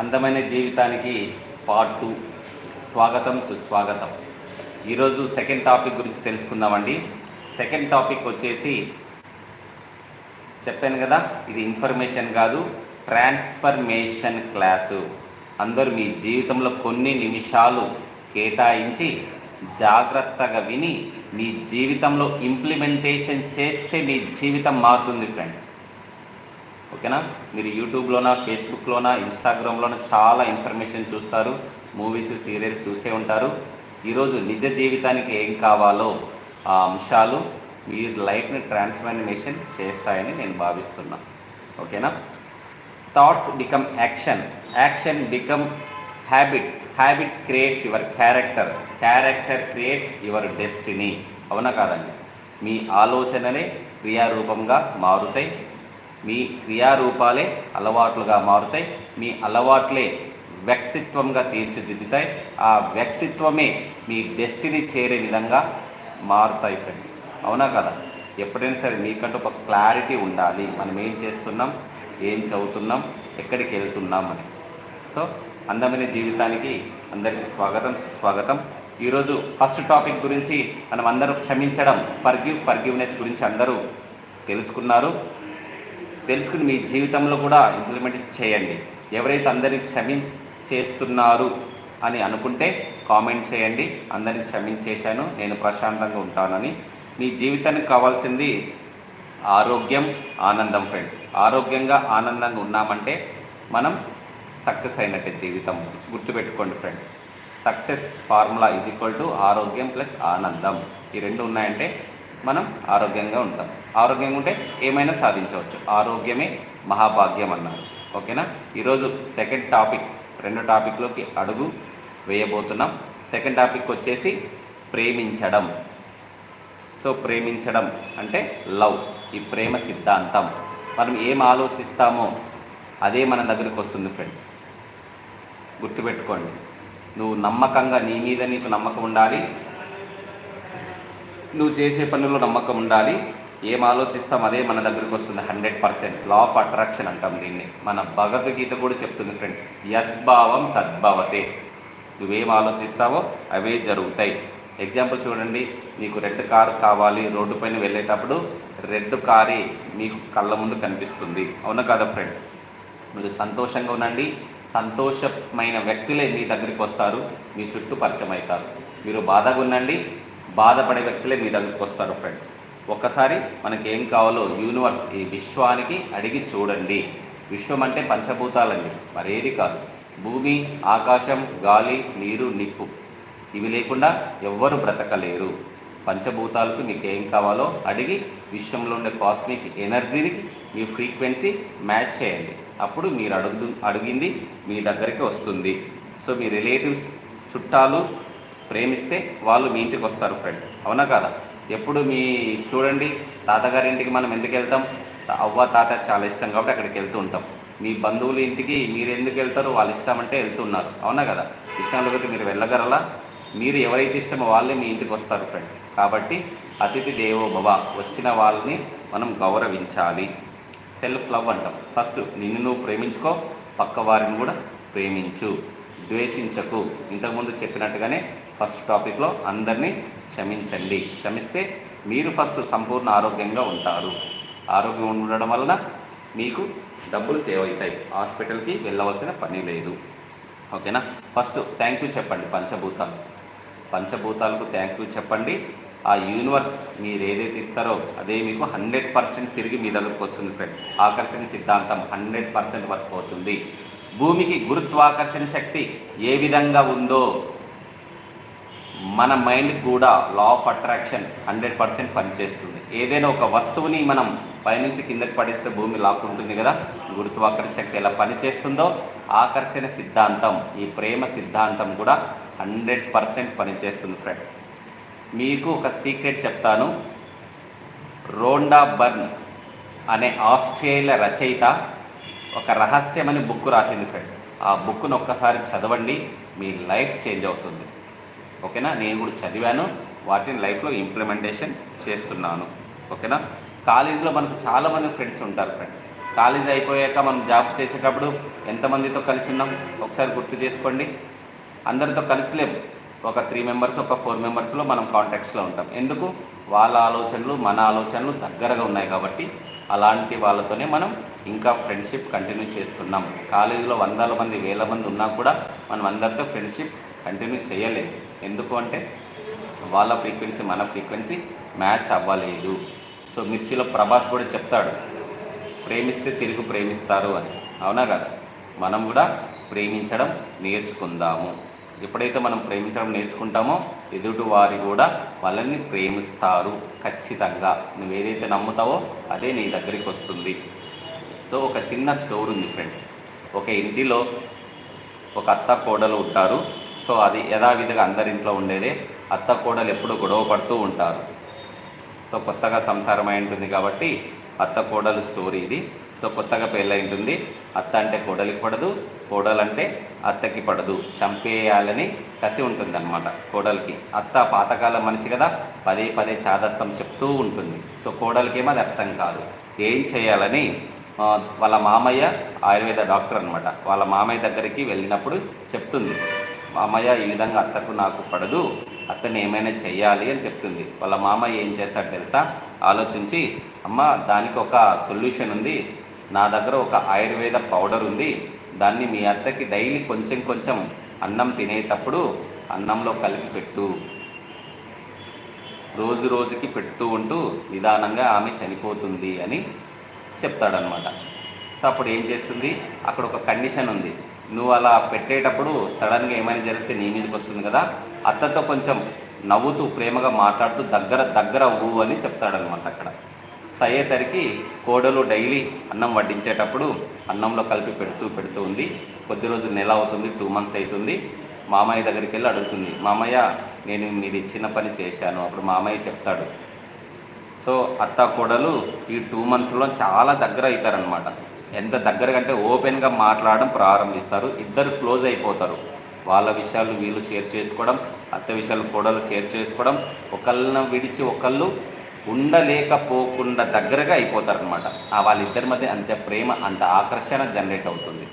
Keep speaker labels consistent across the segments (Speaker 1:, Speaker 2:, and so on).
Speaker 1: అందమైన జీవితానికి part two స్వాగతం సుస్వాగతం. ఈరోజు సెకండ్ టాపిక్ గురించి తెలుసుకుందామండి. సెకండ్ టాపిక్ వచ్చేసి చెప్పాను కదా ఇది ఇన్ఫర్మేషన్ కాదు ట్రాన్స్ఫర్మేషన్ క్లాసు అందరూ మీ జీవితంలో కొన్ని నిమిషాలు కేటాయించి జాగ్రత్తగా విని మీ జీవితంలో ఇంప్లిమెంటేషన్ చేస్తే మీ జీవితం మారుతుంది ఫ్రెండ్స్ ఓకేనా? మీరు యూట్యూబ్లోనా ఫేస్బుక్లోనా ఇన్స్టాగ్రామ్లోనా చాలా ఇన్ఫర్మేషన్ చూస్తారు మూవీస్ సీరియల్స్ చూసే ఉంటారు. ఈరోజు నిజ జీవితానికి ఏం కావాలో ఆ అంశాలు మీ లైఫ్ని ట్రాన్స్ఫర్మేషన్ చేస్తాయని నేను భావిస్తున్నా. ఓకేనా? Thoughts become action. Action become habits. Habits creates your character. Character creates your destiny. అవునా కాదండి? మీ ఆలోచనలే క్రియారూపంగా మారుతాయి. మీ క్రియారూపాలే అలవాట్లుగా మారుతాయి మీ అలవాట్లే వ్యక్తిత్వంగా తీర్చిదిద్దుతాయి. ఆ వ్యక్తిత్వమే మీ డెస్టినీ చేరే విధంగా మారుతాయి ఫ్రెండ్స్. అవునా కదా? ఎప్పుడైనా సరే మీకంటూ ఒక క్లారిటీ ఉండాలి. మనం ఏం చేస్తున్నాం? ఏం చదువుతున్నాం? ఎక్కడికి వెళ్తున్నాం అని. సో అందమైన జీవితానికి అందరికీ స్వాగతం సుస్వాగతం. ఈరోజు ఫస్ట్ టాపిక్ గురించి మనం అందరూ క్షమించడం ఫర్గివ్ ఫర్గివ్నెస్ గురించి అందరూ తెలుసుకున్నారు. తెలుసుకుని మీ జీవితంలో కూడా ఇంప్లిమెంట్ చేయండి. ఎవరైతే అందరిని క్షమిం చేస్తున్నారు అని అనుకుంటే కామెంట్ చేయండి. అందరిని క్షమించేశాను. నేను ప్రశాంతంగా ఉంటానని. మీ జీవితానికి కావాల్సింది ఆరోగ్యం ఆనందం ఫ్రెండ్స్ ఆరోగ్యంగా ఆనందంగా ఉన్నామంటే మనం సక్సెస్ అయినట్టే జీవితం. గుర్తుపెట్టుకోండి friends success formula is equal to ఆరోగ్యం ప్లస్ ఆనందం. ఈ రెండు ఉన్నాయంటే మనం ఆరోగ్యంగా ఉంటాం. ఆరోగ్యంగా ఉంటే ఏమైనా సాధించవచ్చు. ఆరోగ్యమే మహాభాగ్యం అన్నారు. ఓకేనా? ఈరోజు సెకండ్ టాపిక్ రెండు టాపిక్లోకి అడుగు వేయబోతున్నాం. సెకండ్ టాపిక్ వచ్చేసి ప్రేమించడం. సో ప్రేమించడం అంటే లవ్ ఈ ప్రేమ సిద్ధాంతం. మనం ఏం ఆలోచిస్తామో అదే మన దగ్గరికి వస్తుంది ఫ్రెండ్స్. గుర్తుపెట్టుకోండి. నువ్వు నమ్మకంగా నీ మీద నీకు నమ్మకం ఉండాలి నువ్వు చేసే పనుల్లో నమ్మకం ఉండాలి. ఏం ఆలోచిస్తాం అదే మన దగ్గరికి వస్తుంది. Hundred percent. Law of attraction అంటాం దీన్ని. మన భగవద్గీత కూడా చెప్తుంది ఫ్రెండ్స్. యద్భావం తద్భవతే. నువ్వేం ఆలోచిస్తావో అవే జరుగుతాయి. ఎగ్జాంపుల్ చూడండి. నీకు రెడ్ కార్ కావాలి. రోడ్డు పైన వెళ్ళేటప్పుడు రెడ్ కారే మీకు కళ్ళ ముందు కనిపిస్తుంది. అవునా కదా ఫ్రెండ్స్? మీరు సంతోషంగా ఉండండి. సంతోషమైన వ్యక్తులే మీ దగ్గరికి వస్తారు. మీ చుట్టూ పరిచయం అవుతారు. మీరు బాధగా ఉండండి. బాధపడే వ్యక్తులే మీ దగ్గరికి వస్తారు ఫ్రెండ్స్ ఒక్కసారి మనకి ఏం కావాలో యూనివర్స్ ఈ విశ్వానికి అడిగి చూడండి. విశ్వం అంటే పంచభూతాలండి. మరేది కాదు. భూమి ఆకాశం గాలి నీరు నిప్పు. ఇవి లేకుండా ఎవ్వరు బ్రతకలేరు. పంచభూతాలకు మీకు ఏం కావాలో అడిగి విశ్వంలో ఉండే కాస్మిక్ ఎనర్జీని మీ ఫ్రీక్వెన్సీ మ్యాచ్ చేయండి. అప్పుడు మీరు అడుగు అడిగింది మీ దగ్గరికి వస్తుంది. సో మీ రిలేటివ్స్ చుట్టాలు ప్రేమిస్తే వాళ్ళు మీ ఇంటికి వస్తారు ఫ్రెండ్స్ అవునా కదా? ఎప్పుడు మీ చూడండి తాతగారి ఇంటికి మనం ఎందుకు వెళ్తాం? అవ్వ తాత చాలా ఇష్టం కాబట్టి అక్కడికి వెళ్తూ ఉంటాం. మీ బంధువుల ఇంటికి మీరు ఎందుకు వెళ్తారో? వాళ్ళు ఇష్టం అంటే వెళ్తున్నారు అవునా కదా? ఇష్టం లేకపోతే మీరు వెళ్ళగలరా? మీరు ఎవరైతే ఇష్టమో వాళ్ళే మీ ఇంటికి వస్తారు ఫ్రెండ్స్ కాబట్టి అతిథి దేవో భవ వచ్చిన వాళ్ళని మనం గౌరవించాలి. సెల్ఫ్ లవ్ అంటాం. ఫస్ట్ నిన్ను నువ్వు ప్రేమించుకో పక్క వారిని కూడా ప్రేమించు. ద్వేషించకు. ఇంతకుముందు చెప్పినట్టుగానే ఫస్ట్ టాపిక్లో అందరినీ క్షమించండి. క్షమిస్తే మీరు ఫస్ట్ సంపూర్ణ ఆరోగ్యంగా ఉంటారు. ఆరోగ్యం ఉండడం వలన మీకు డబ్బులు సేవ్ అవుతాయి. హాస్పిటల్కి వెళ్ళవలసిన పని లేదు. ఓకేనా? ఫస్ట్ థ్యాంక్ యూ చెప్పండి పంచభూతాలు. పంచభూతాలకు థ్యాంక్ యూ చెప్పండి. ఆ యూనివర్స్ మీరు ఏదైతే ఇస్తారో అదే మీకు హండ్రెడ్ పర్సెంట్ తిరిగి మీ దగ్గరకు వస్తుంది ఫ్రెండ్స్. ఆకర్షణ సిద్ధాంతం హండ్రెడ్ పర్సెంట్ వర్క్ అవుతుంది. భూమికి గురుత్వాకర్షణ శక్తి ఏ విధంగా ఉందో మన మైండ్ కూడా law of attraction hundred percent పనిచేస్తుంది. ఏదైనా ఒక వస్తువుని మనం పైనుంచి కిందకి పడేస్తే భూమి లాక్కుంటుంది కదా? గురుత్వాకర్షణ శక్తి ఎలా పనిచేస్తుందో ఆకర్షణ సిద్ధాంతం ఈ ప్రేమ సిద్ధాంతం కూడా హండ్రెడ్ పర్సెంట్ పనిచేస్తుంది ఫ్రెండ్స్ మీకు ఒక సీక్రెట్ చెప్తాను. రోండా బర్న్ అనే ఆస్ట్రేలియా రచయిత ఒక రహస్యమని బుక్ రాసింది ఫ్రెండ్స్ ఆ బుక్ను ఒక్కసారి చదవండి మీ లైఫ్ చేంజ్ అవుతుంది. ఓకేనా? నేను కూడా చదివాను. వాటిని లైఫ్లో ఇంప్లిమెంటేషన్ చేస్తున్నాను. ఓకేనా? కాలేజీలో మనకు చాలామంది ఫ్రెండ్స్ ఉంటారు ఫ్రెండ్స్. కాలేజ్ అయిపోయాక మనం జాబ్ చేసేటప్పుడు ఎంతమందితో కలిసి ఉన్నాం? ఒకసారి గుర్తు చేసుకోండి. అందరితో కలిసిలేము ఒక త్రీ మెంబర్స్ ఒక ఫోర్ మెంబర్స్లో మనం కాంటాక్ట్స్లో ఉంటాం. ఎందుకు? వాళ్ళ ఆలోచనలు మన ఆలోచనలు దగ్గరగా ఉన్నాయి కాబట్టి అలాంటి వాళ్ళతోనే మనం ఇంకా ఫ్రెండ్షిప్ కంటిన్యూ చేస్తున్నాం. కాలేజీలో వందల మంది వేల మంది ఉన్నా కూడా మనం అందరితో ఫ్రెండ్షిప్ కంటిన్యూ చేయలేదు ఎందుకు అంటే వాళ్ళ ఫ్రీక్వెన్సీ మన ఫ్రీక్వెన్సీ మ్యాచ్ అవ్వలేదు. సో మిర్చిలో ప్రభాస్ కూడా చెప్తాడు ప్రేమిస్తే తిరిగి ప్రేమిస్తారు అని. అవునా కదా? మనం కూడా ప్రేమించడం నేర్చుకుందాము. ఎప్పుడైతే మనం ప్రేమించడం నేర్చుకుంటామో ఎదుటి వారి కూడా వాళ్ళని ప్రేమిస్తారు. ఖచ్చితంగా. నువ్వు ఏదైతే నమ్ముతావో అదే నీ దగ్గరికి వస్తుంది. సో ఒక చిన్న స్టోర్ ఉంది ఫ్రెండ్స్. ఒక ఇంటిలో ఒక అత్త కోడలు ఉంటారు. సో అది యథావిధిగా అందరింట్లో ఉండేదే. అత్త కోడలు ఎప్పుడు గొడవ పడుతూ ఉంటారు. సో కొత్తగా సంసారం అయి ఉంటుంది కాబట్టి అత్త కోడలు స్టోరీ ఇది. సో కొత్తగా పెళ్ళి ఉంటుంది. అత్త అంటే కోడలికి పడదు కోడలు అంటే అత్తకి పడదు. చంపేయాలని కసి ఉంటుంది అనమాట కోడలికి. అత్త పాతకాలం మనిషి కదా పదే పదే చాదస్తం చెప్తూ ఉంటుంది. సో కోడలికేమో అది అర్థం కాదు. ఏం చేయాలని వాళ్ళ మామయ్య ఆయుర్వేద డాక్టర్ అనమాట వాళ్ళ మామయ్య దగ్గరికి వెళ్ళినప్పుడు చెప్తుంది. మామయ్య ఈ విధంగా అత్తకు నాకు పడదు అత్తని ఏమైనా చేయాలి అని చెప్తుంది. వాళ్ళ మామయ్య ఏం చేస్తాడు తెలుసా? ఆలోచించి అమ్మ దానికి ఒక సొల్యూషన్ ఉంది. నా దగ్గర ఒక ఆయుర్వేద పౌడర్ ఉంది. దాన్ని మీ అత్తకి డైలీ కొంచెం కొంచెం అన్నం తినేటప్పుడు అన్నంలో కలిపి పెట్టు. రోజు రోజుకి పెడుతూ ఉంటూ నిదానంగా ఆమె చనిపోతుంది అని చెప్తాడనమాట సో అప్పుడు ఏం చేస్తుంది? అక్కడ ఒక కండిషన్ ఉంది. నువ్వు అలా పెట్టేటప్పుడు సడన్గా ఏమైనా జరిగితే నీ మీదకి వస్తుంది కదా అత్తతో కొంచెం నవ్వుతూ ప్రేమగా మాట్లాడుతూ దగ్గర దగ్గర అవ్వు అని చెప్తాడనమాట అక్కడ. సో అయ్యేసరికి కోడలు డైలీ అన్నం వడ్డించేటప్పుడు అన్నంలో కలిపి పెడుతూ పెడుతూ ఉంది. కొద్ది రోజులు నెల అవుతుంది టూ మంత్స్ అవుతుంది. మామయ్య దగ్గరికి వెళ్ళి అడుగుతుంది మామయ్య నేను మీది ఇచ్చిన పని చేశాను. అప్పుడు మామయ్య చెప్తాడు. సో అత్త కోడలు ఈ టూ మంత్స్లో చాలా దగ్గర అవుతారనమాట ఎంత దగ్గరకంటే ఓపెన్గా మాట్లాడడం ప్రారంభిస్తారు. ఇద్దరు క్లోజ్ అయిపోతారు. వాళ్ళ విషయాలు వీళ్ళు షేర్ చేసుకోవడం అత్త విషయాలు కోడలు షేర్ చేసుకోవడం ఒకళ్ళని విడిచి ఒకళ్ళు ఉండలేకపోకుండా దగ్గరగా అయిపోతారనమాట ఆ వాళ్ళిద్దరి మధ్య అంత ప్రేమ అంత ఆకర్షణ జనరేట్ అవుతుంది.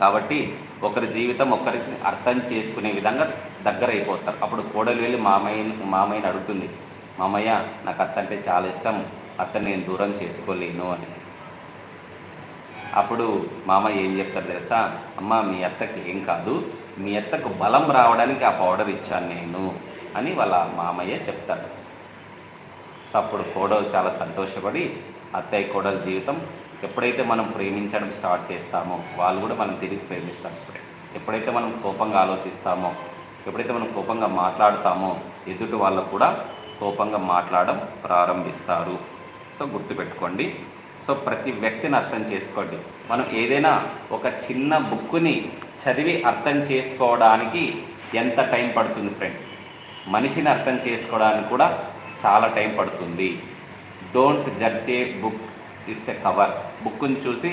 Speaker 1: కాబట్టి ఒకరి జీవితం ఒకరికి అర్థం చేసుకునే విధంగా దగ్గర అయిపోతారు అప్పుడు కోడలు వెళ్ళి మామయ్య మామయ్యని అడుగుతుంది మామయ్య నాకు అత్త అంటే చాలా ఇష్టం. అత్తని నేను దూరం చేసుకోలేను అని. అప్పుడు మామయ్య ఏం చెప్తారు తెలుసా? అమ్మ మీ అత్తకి ఏం కాదు మీ అత్తకు బలం రావడానికి ఆ పౌడర్ ఇచ్చాను నేను అని వాళ్ళ మామయ్య చెప్తాడు. సో అప్పుడు కోడలు చాలా సంతోషపడి అత్తయ్య కోడల జీవితం ఎప్పుడైతే మనం ప్రేమించడం స్టార్ట్ చేస్తామో వాళ్ళు కూడా మనం తిరిగి ప్రేమిస్తారు. ఎప్పుడైతే మనం కోపంగా ఆలోచిస్తామో ఎప్పుడైతే మనం కోపంగా మాట్లాడతామో ఎదుటి వాళ్ళు కూడా కోపంగా మాట్లాడడం ప్రారంభిస్తారు. సో గుర్తుపెట్టుకోండి. సో ప్రతి వ్యక్తిని అర్థం చేసుకోండి. మనం ఏదైనా ఒక చిన్న బుక్కుని చదివి అర్థం చేసుకోవడానికి ఎంత టైం పడుతుంది ఫ్రెండ్స్? మనిషిని అర్థం చేసుకోవడానికి కూడా చాలా టైం పడుతుంది. Don't judge a book it's a cover. బుక్ని చూసి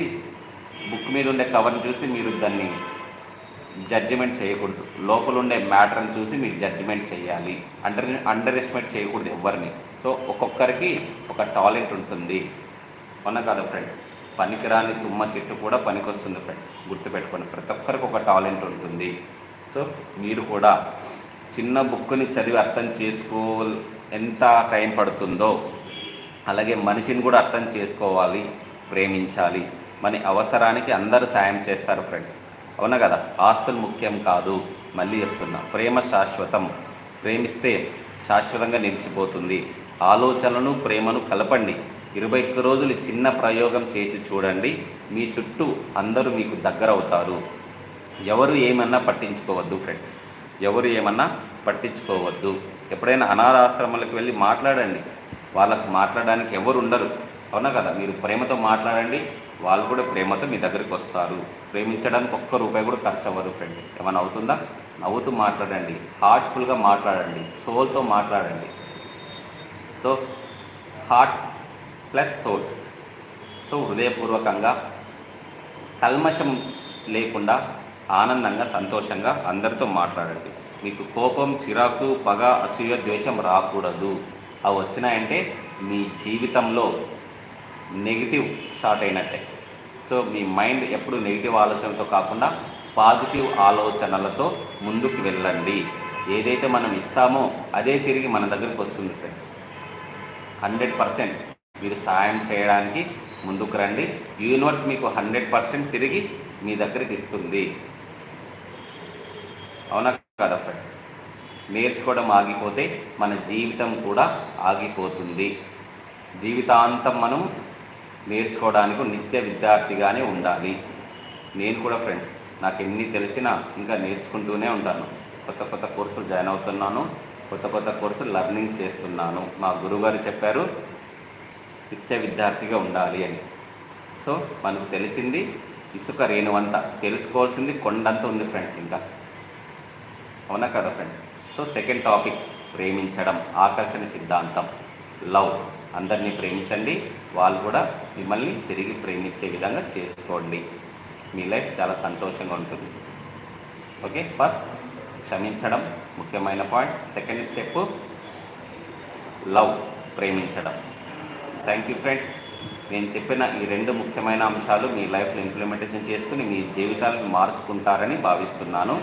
Speaker 1: బుక్ మీద ఉండే కవర్ని చూసి మీరు దాన్ని జడ్జిమెంట్ చేయకూడదు. లోపల ఉండే మ్యాటర్ని చూసి మీరు జడ్జిమెంట్ చేయాలి. అండర్ అండర్ ఎస్టిమేట్ చేయకూడదు ఎవరిని. సో ఒక్కొక్కరికి ఒక టాలెంట్ ఉంటుంది. అవునా కదా ఫ్రెండ్స్. పనికిరాని తుమ్మ చెట్టు కూడా పనికొస్తుంది ఫ్రెండ్స్. గుర్తుపెట్టుకోండి ప్రతి ఒక్కరికి ఒక టాలెంట్ ఉంటుంది. సో మీరు కూడా చిన్న బుక్ని చదివి అర్థం చేసుకో ఎంత టైం పడుతుందో అలాగే మనిషిని కూడా అర్థం చేసుకోవాలి ప్రేమించాలి. మన అవసరానికి అందరూ సాయం చేస్తారు ఫ్రెండ్స్. అవునా కదా? ఆస్తులు ముఖ్యం కాదు. మళ్ళీ చెప్తున్నా ప్రేమ శాశ్వతం. ప్రేమిస్తే శాశ్వతంగా నిలిచిపోతుంది. ఆలోచనలను ప్రేమను కలపండి. ఇరవై ఒక్క రోజులు చిన్న ప్రయోగం చేసి చూడండి. మీ చుట్టూ అందరూ మీకు దగ్గర అవుతారు ఎవరు ఏమన్నా పట్టించుకోవద్దు ఫ్రెండ్స్. ఎవరు ఏమన్నా పట్టించుకోవద్దు. ఎప్పుడైనా అనాథాశ్రమాలకు వెళ్ళి మాట్లాడండి. వాళ్ళకు మాట్లాడడానికి ఎవరు ఉండరు. అవునా కదా? మీరు ప్రేమతో మాట్లాడండి. వాళ్ళు కూడా ప్రేమతో మీ దగ్గరికి వస్తారు. ప్రేమించడానికి ఒక్క రూపాయి కూడా ఖర్చు అవ్వదు ఫ్రెండ్స్. ఏమైనా అవుతుందా? నవ్వుతూ మాట్లాడండి. హార్ట్ఫుల్గా మాట్లాడండి. సోల్తో మాట్లాడండి. So heart plus soul. So హృదయపూర్వకంగా కల్మషం లేకుండా ఆనందంగా సంతోషంగా అందరితో మాట్లాడండి. మీకు కోపం చిరాకు పగ అసూయ ద్వేషం రాకూడదు. అవి వచ్చినాయంటే మీ జీవితంలో నెగిటివ్ స్టార్ట్ అయినట్టే. సో మీ మైండ్ ఎప్పుడు నెగిటివ్ ఆలోచనతో కాకుండా పాజిటివ్ ఆలోచనలతో ముందుకు వెళ్ళండి. ఏదైతే మనం ఇస్తామో అదే తిరిగి మన దగ్గరికి వస్తుంది ఫ్రెండ్స్. హండ్రెడ్ పర్సెంట్ మీరు సాయం చేయడానికి ముందుకు రండి. యూనివర్స్ మీకు హండ్రెడ్ పర్సెంట్ తిరిగి మీ దగ్గరికి ఇస్తుంది. అవునా కదా ఫ్రెండ్స్? నేర్చుకోవడం ఆగిపోతే మన జీవితం కూడా ఆగిపోతుంది. జీవితాంతం మనం నేర్చుకోవడానికి నిత్య విద్యార్థిగానే ఉండాలి. నేను కూడా ఫ్రెండ్స్ నాకు ఎన్ని తెలిసినా ఇంకా నేర్చుకుంటూనే ఉంటాను. కొత్త కొత్త కోర్సులు జాయిన్ అవుతున్నాను. కొత్త కొత్త కోర్సులు లర్నింగ్ చేస్తున్నాను. మా గురువుగారు చెప్పారు నిత్య విద్యార్థిగా ఉండాలి అని. సో మనకు తెలిసింది ఇసుక రేణువంత. తెలుసుకోవాల్సింది కొండంత ఉంది ఫ్రెండ్స్ ఇంకా. అవునా కదా ఫ్రెండ్స్? సో సెకండ్ టాపిక్ ప్రేమించడం ఆకర్షణ సిద్ధాంతం లవ్. అందరినీ ప్రేమించండి వాళ్ళు కూడా మిమ్మల్ని తిరిగి ప్రేమించే విధంగా చేసుకోండి. మీ లైఫ్ చాలా సంతోషంగా ఉంటుంది. ఓకే ఫస్ట్ క్షమించడం ముఖ్యమైన పాయింట్. సెకండ్ స్టెప్ లవ్ ప్రేమించడం. థ్యాంక్ యూ ఫ్రెండ్స్ నేను చెప్పిన ఈ రెండు ముఖ్యమైన అంశాలు మీ లైఫ్లో ఇంప్లిమెంటేషన్ చేసుకుని మీ జీవితాలను మార్చుకుంటారని భావిస్తున్నాను.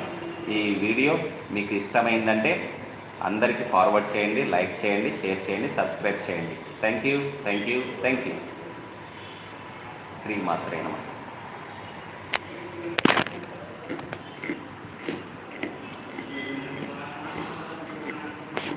Speaker 1: ఈ వీడియో మీకు ఇష్టమైందంటే అందరికీ ఫార్వర్డ్ చేయండి లైక్ చేయండి షేర్ చేయండి సబ్స్క్రైబ్ చేయండి. Thank you thank you thank you శ్రీమాత్రే